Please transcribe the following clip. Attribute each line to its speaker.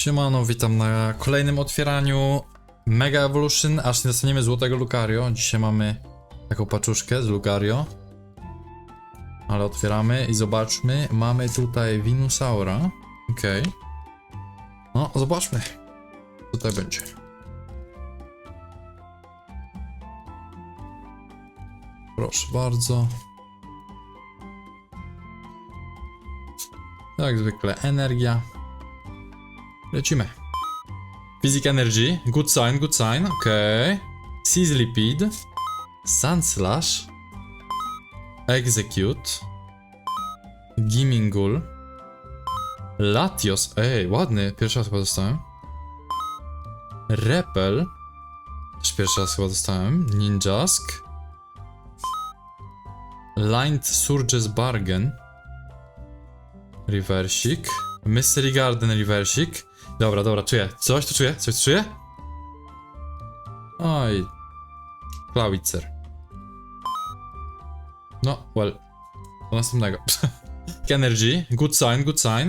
Speaker 1: Siemano, witam na kolejnym otwieraniu Mega Evolution, aż nie dostaniemy złotego Lucario. Dzisiaj mamy taką paczuszkę z Lucario. Ale otwieramy i zobaczmy, mamy tutaj Venusaura. Okej. No, zobaczmy, co tutaj będzie. Proszę bardzo. Jak zwykle energia. Lecimy. Physic Energy, good sign, good sign. Okay. Seize Lipid, Sun Slash, Execute, Gimingul, Latios, ej, ładny, pierwszy raz chyba dostałem. Repel, też pierwszy raz chyba dostałem. Ninjask, Lined Surges Bargain, Reversik. Mystery Garden Reversik. Dobra, dobra, czuję. Coś tu czuję? Coś tu czuję? Oj. Klawitzer. No, well. Do następnego. Energy. Good sign, good sign.